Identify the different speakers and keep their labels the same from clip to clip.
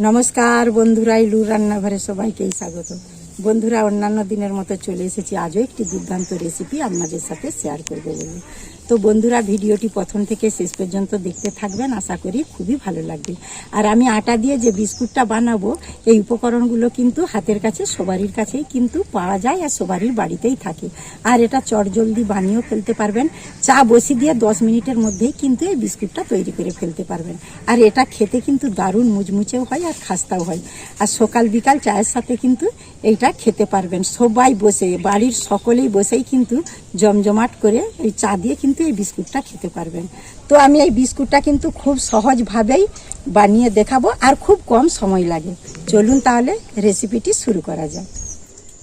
Speaker 1: নমস্কার বন্ধুরা ইলু রান্নাঘরে সবাইকেই স্বাগত। বন্ধুরা, অন্যান্য দিনের মতো চলে এসেছি। আজও একটি দুর্দান্ত রেসিপি আপনাদের সাথে শেয়ার করব বলে। তো বন্ধুরা, ভিডিওটি প্রথম থেকে শেষ পর্যন্ত দেখতে থাকবেন, আশা করি খুবই ভালো লাগবে। আর আমি আটা দিয়ে যে বিস্কুটটা বানাবো, এই উপকরণগুলো কিন্তু হাতের কাছে সবারই কাছেই কিন্তু পাওয়া যায় আর সবারই বাড়িতেই থাকে। আর এটা চটজলদি বানিয়েও ফেলতে পারবেন। চা বসি দিয়ে দশ মিনিটের মধ্যেই কিন্তু এই বিস্কুটটা তৈরি করে ফেলতে পারবেন। আর এটা খেতে কিন্তু দারুণ মুচমুচেও হয় আর খাস্তাও হয়। আর সকাল বিকাল চায়ের সাথে কিন্তু এইটা খেতে পারবেন। সবাই বসে, বাড়ির সকলেই বসেই কিন্তু জমজমাট করে এই চা দিয়ে কিন্তু এই বিস্কুটটা খেতে পারবেন। তো আমি এই বিস্কুটটা কিন্তু খুব সহজভাবেই বানিয়ে দেখাবো আর খুব কম সময় লাগে। চলুন তাহলে রেসিপিটি শুরু করা যাক।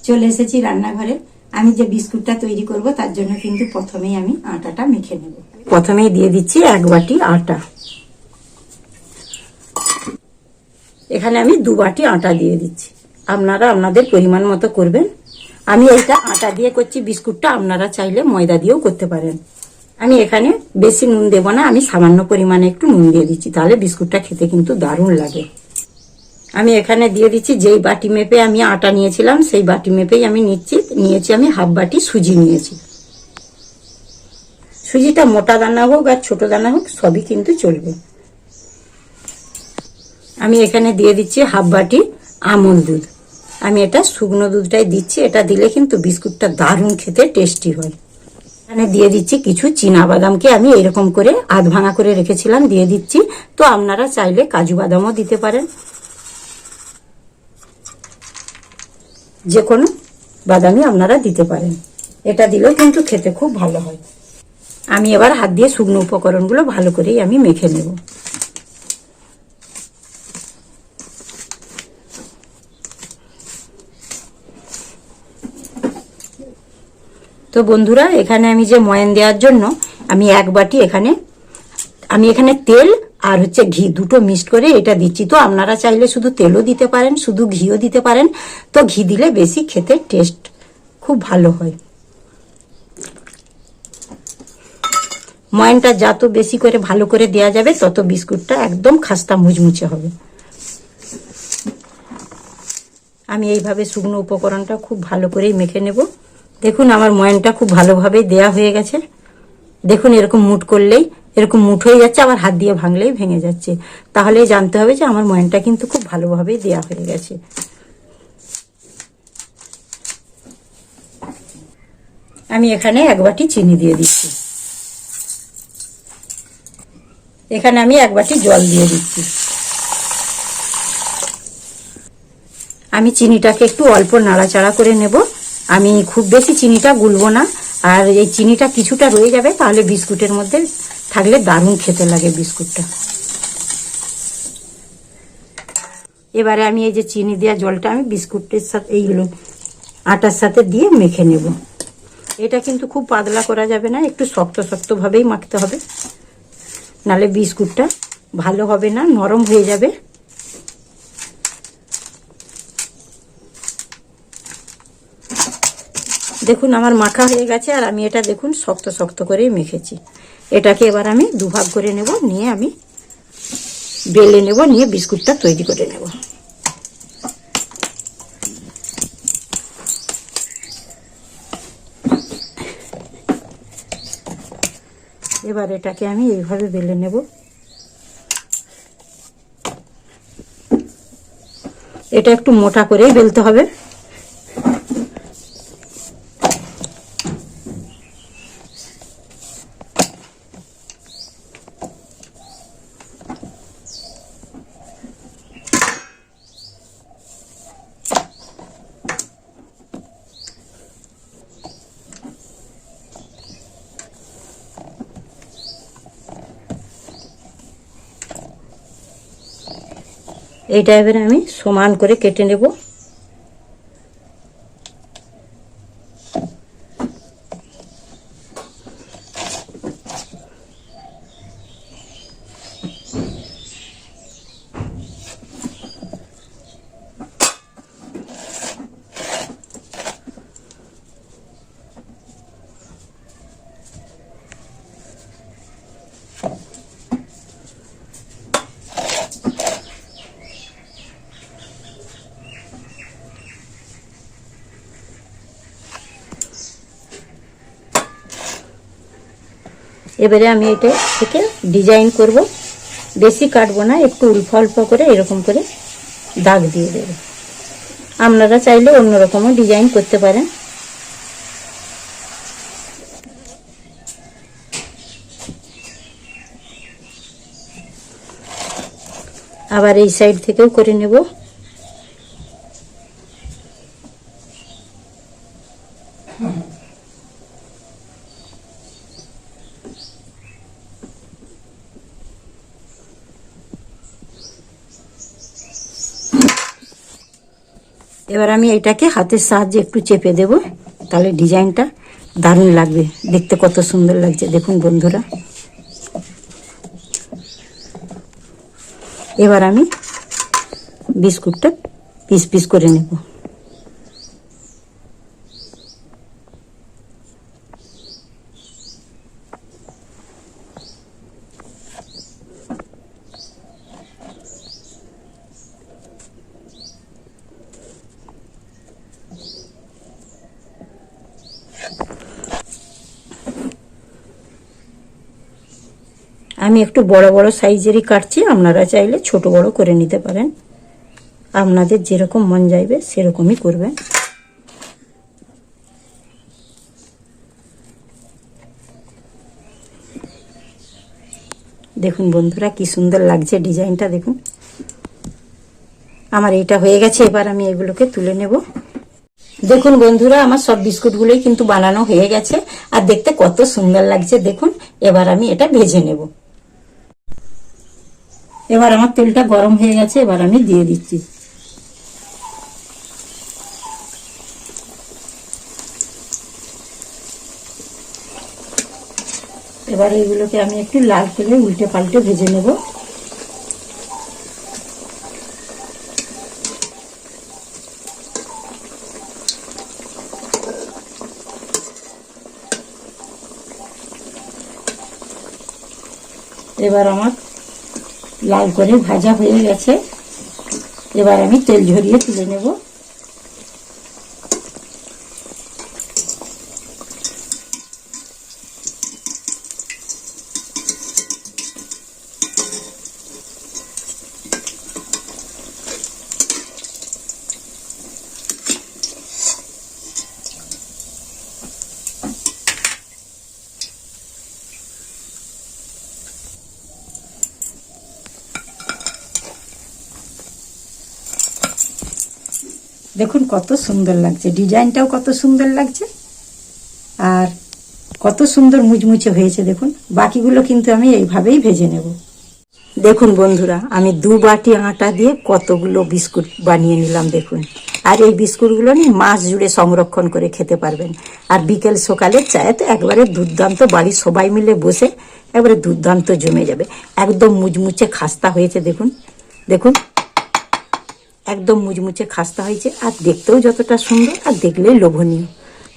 Speaker 1: চলে এসেছি রান্নাঘরে। আমি যে বিস্কুটটা তৈরি করব তার জন্য কিন্তু প্রথমেই আমি আটাটা মেখে নেব। প্রথমেই দিয়ে দিচ্ছি এক বাটি আটা। এখানে আমি দু বাটি আটা দিয়ে দিচ্ছি। আপনারা আপনাদের পরিমাণ মতো করবেন। আমি এইটা আটা দিয়ে করছি, বিস্কুটটা আপনারা চাইলে ময়দা দিয়েও করতে পারেন। আমি এখানে বেশি নুন দেবো না, আমি সামান্য পরিমাণে একটু নুন দিয়ে দিচ্ছি, তাহলে বিস্কুটটা খেতে কিন্তু দারুণ লাগে। আমি এখানে দিয়ে দিচ্ছি যেই বাটি মেপে আমি আটা নিয়েছিলাম, সেই বাটি মেপেই আমি নিচ্ছি, নিয়েছি আমি হাফ বাটি সুজি নিয়েছি। সুজিটা মোটা দানা হোক আর ছোট দানা হোক, সবই কিন্তু চলবে। আমি এখানে দিয়ে দিচ্ছি হাফ বাটি আমল দুধ। আমি এটা শুকনো দুধটাই দিচ্ছি, এটা দিলে কিন্তু বিস্কুটটা দারুণ খেতে টেস্টি হয়। এখানে দিয়ে দিচ্ছি কিছু চীনা বাদামকে আমি এরকম করে আধ ভাঙা করে রেখেছিলাম, দিয়ে দিচ্ছি। তো আপনারা চাইলে কাজু বাদামও দিতে পারেন। যে কোনো বাদামই আপনারা দিতে পারেন। এটা দিলেও কিন্তু খেতে খুব ভালো হয়। আমি এবার হাত দিয়ে শুকনো উপকরণগুলো ভালো করেই আমি মেখে নেব। তো বন্ধুরা, এখানে আমি যে ময়ান দেওয়ার জন্য আমি এক বাটি এখানে, আমি এখানে তেল আর হচ্ছে ঘি দুটো মিক্সড করে এটা দিচ্ছি। তো আপনারা চাইলে শুধু তেলও দিতে পারেন, শুধু ঘিও দিতে পারেন। তো ঘি দিলে বেশি খেতে টেস্ট খুব ভালো হয়। ময়নটা যত বেশি করে ভালো করে দেওয়া যাবে, তত বিস্কুটটা একদম খাস্তা মুচমুচে হবে। আমি এইভাবে শুকনো উপকরণটা খুব ভালো করেই মেখে নেব। দেখুন, আমার ময়নটা খুব ভালোভাবেই দেয়া হয়ে গেছে। দেখুন, এরকম মুট করলেই, এরকম মুঠ হয়ে যাচ্ছে, আবার হাত দিয়ে ভাঙলেই ভেঙে যাচ্ছে। তাহলে জানতে হবে যে আমার ময়নটা কিন্তু খুব ভালোভাবেই দেয়া হয়ে গেছে। আমি এখানে এক বাটি চিনি দিয়ে দিচ্ছি। এখানে আমি এক বাটি জল দিয়ে দিচ্ছি। আমি চিনিটাকে একটু অল্প নাড়াচাড়া করে নেব। আমি খুব বেশি চিনিটা গুলবো না। আর এই চিনিটা কিছুটা রয়ে যাবে, তাহলে বিস্কুটের মধ্যে থাকলে দারুণ খেতে লাগে বিস্কুটটা। এবারে আমি এই যে চিনি দেওয়া জলটা আমি বিস্কুটের সাথে এইগুলো আটার সাথে দিয়ে মেখে নেব। এটা কিন্তু খুব পাতলা করা যাবে না, একটু শক্ত শক্তভাবেই মাখতে হবে। নালে বিস্কুটটা ভালো হবে না, নরম হয়ে যাবে। দেখুন, আমার মাখা হয়ে গেছে আর আমি এটা দেখুন, শক্ত শক্ত করেই মেখেছি। এটাকে এবার আমি দুভাগ করে নেব, নিয়ে আমি বেলে নেব, নিয়ে বিস্কুটটা তৈরি করে নেব। এবার এটাকে আমি এইভাবে বেলে নেব। এটা একটু মোটা করেই বেলতে হবে। এইটা এবারে আমি সমান করে কেটে নেব। এবারে আমি এটা থেকে ডিজাইন করব। বেশি কাটবো না, একটু উল্ফা উল্ফা করে এরকম করে দাগ দিয়ে দেব। আপনারা চাইলে অন্যরকমও ডিজাইন করতে পারেন। আবার এই সাইড থেকেও করে নেব। এবার আমি এটাকে হাতের সাহায্যে একটু চেপে দেব। তাহলে ডিজাইনটা দারুণ লাগবে। দেখতে কত সুন্দর লাগছে। দেখুন বন্ধুরা। এবার আমি বিস্কুটটা পিস পিস করে নেব। আমি একটু বড় বড় সাইজেরই কাটছি, আপনারা চাইলে ছোট বড় করে নিতে পারেন। আপনাদের যেরকম মন যাইবে সেরকমই করবেন। দেখুন বন্ধুরা, কি সুন্দর লাগছে ডিজাইনটা, দেখুন। আমার এটা হয়ে গেছে, এবার আমি এগুলোকে তুলে নেব। দেখুন বন্ধুরা, আমার সব বিস্কুটগুলোই কিন্তু বানানো হয়ে গেছে, আর দেখতে কত সুন্দর লাগছে, দেখুন। এবার আমি এটা ভেজে নেব। এবার আমার তেলটা গরম হয়ে গেছে, এবার আমি দিয়ে দিচ্ছি। এবার এইগুলোকে আমি একটু লাল তেলে উল্টে পাল্টে ভেজে নেব। এবার আমার লাল করে ভাজা হয়ে গেছে। এবার আমি তেল ঝরিয়ে তুলে নেব। দেখুন কত সুন্দর লাগছে। ডিজাইনটাও কত সুন্দর লাগছে। আর কত সুন্দর মুচমুচে হয়েছে, দেখুন। বাকিগুলো কিন্তু আমি এইভাবেই ভেজে নেব। দেখুন বন্ধুরা, আমি দু বাটি আটা দিয়ে কতগুলো বিস্কুট বানিয়ে নিলাম, দেখুন। আর এই বিস্কুটগুলো নিয়ে মাস জুড়ে সংরক্ষণ করে খেতে পারবেন। আর বিকেল সকালে চায়ে তো একবারে দুর্দান্ত বাড়ির সবাই মিলে বসে একবারে দুর্দান্ত জমে যাবে। একদম মুচমুচে খাস্তা হয়েছে, দেখুন। দেখুন একদম মুচমুচে খাস্তা হয়েছে, আর দেখতেও যতটা সুন্দর, আর দেখলেই লোভনীয়।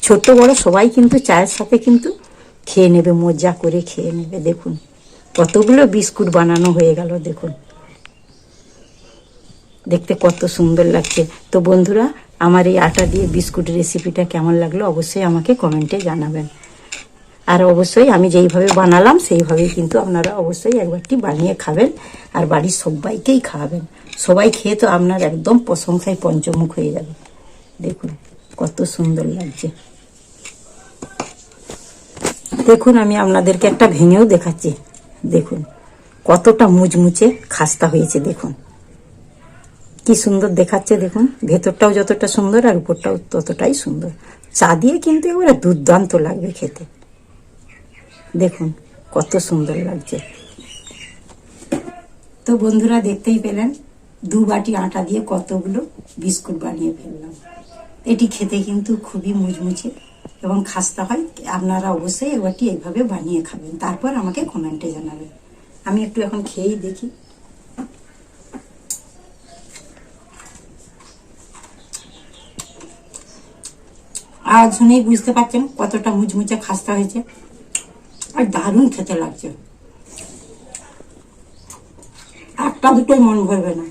Speaker 1: ছোট বড় সবাই কিন্তু চায়ের সাথে কিন্তু খেয়ে নেবে, মজা করে খেয়ে নেবে, দেখুন। কতগুলো বিস্কুট বানানো হয়ে গেল, দেখুন। দেখতে কত সুন্দর লাগছে। তো বন্ধুরা, আমার এই আটা দিয়ে বিস্কুট রেসিপিটা কেমন লাগল, অবশ্যই আমাকে কমেন্টে জানাবেন। আর অবশ্যই আমি যেইভাবে বানালাম, সেইভাবেই কিন্তু আপনারা অবশ্যই একবারটি বানিয়ে খাবেন। আর বাড়ির সবাইকেই খাওয়াবেন। সবাই খেয়ে তো আপনার একদম প্রশংসায় পঞ্চমুখ হয়ে যাবে। দেখুন, কত সুন্দর লাগছে। দেখুন, আমি আপনাদেরকে একটা ভেঙেও দেখাচ্ছি। দেখুন, কতটা মুচমুচে খাস্তা হয়েছে, দেখুন। কি সুন্দর দেখাচ্ছে, দেখুন। ভেতরটাও যতটা সুন্দর আর উপরটাও ততটাই সুন্দর। চা দিয়ে কিন্তু এবারে দুর্দান্ত লাগবে খেতে। দেখুন, কত সুন্দর লাগছে। তো বন্ধুরা, দেখতেই পেলেন, দু বাটি আটা দিয়ে কতগুলো বিস্কুট বানিয়ে ফেললাম। এটি খেতে কিন্তু খুবই মুচমুচে এবং খাস্তা হয়। আপনারা অবশ্যই এবারটি এইভাবে বানিয়ে খাবেন। তারপর আমাকে কমেন্টে জানাবেন। আমি একটু এখন খেয়েই দেখি। আর শুনেই বুঝতে পারছেন কতটা মুচমুচে খাস্তা হয়েছে। আর দারুণ খেতে লাগছে। একটা দুটোই মন ভরবে না।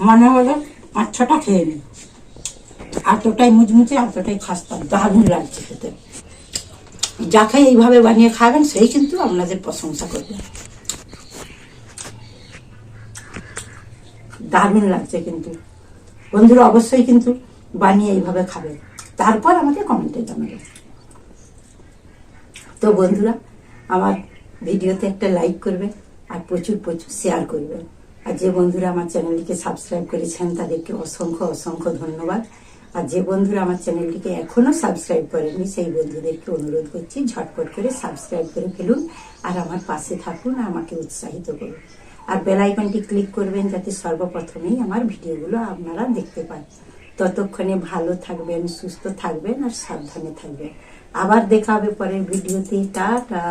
Speaker 1: মনে হলে পাঁচ ছটা খেয়ে নি। এতটাই মুচমুচে এতটাই খাস্তা। দারুণ লাগছে খেতে। যাকে এইভাবে বানিয়ে খাবেন, সেই কিন্তু আপনাদের প্রশংসা করবে। দারুণ লাগছে কিন্তু। বন্ধুরা অবশ্যই কিন্তু বানিয়ে এইভাবে খাবে। তারপর আমাকে কমেন্টে জানাবে। তো বন্ধুরা আমার ভিডিওতে একটা লাইক করবে আর প্রচুর প্রচুর শেয়ার করবে। আর যে বন্ধুরা আমার চ্যানেলটিকে সাবস্ক্রাইব করেছেন, তাদেরকে অসংখ্য অসংখ্য ধন্যবাদ। আর যে বন্ধুরা আমার চ্যানেলটিকে এখনও সাবস্ক্রাইব করেনি সেই বন্ধুদেরকে অনুরোধ করছি, ঝটপট করে সাবস্ক্রাইব করে ফেলুন আর আমার পাশে থাকুন আর আমাকে উৎসাহিত করুন। আর বেল আইকনটি ক্লিক করবেন, যাতে সর্বপ্রথমেই আমার ভিডিওগুলো আপনারা দেখতে পান। ততক্ষণে ভালো থাকবেন, সুস্থ থাকবেন আর সাবধানে থাকবেন। আবার দেখা হবে পরের ভিডিওতে টাটা।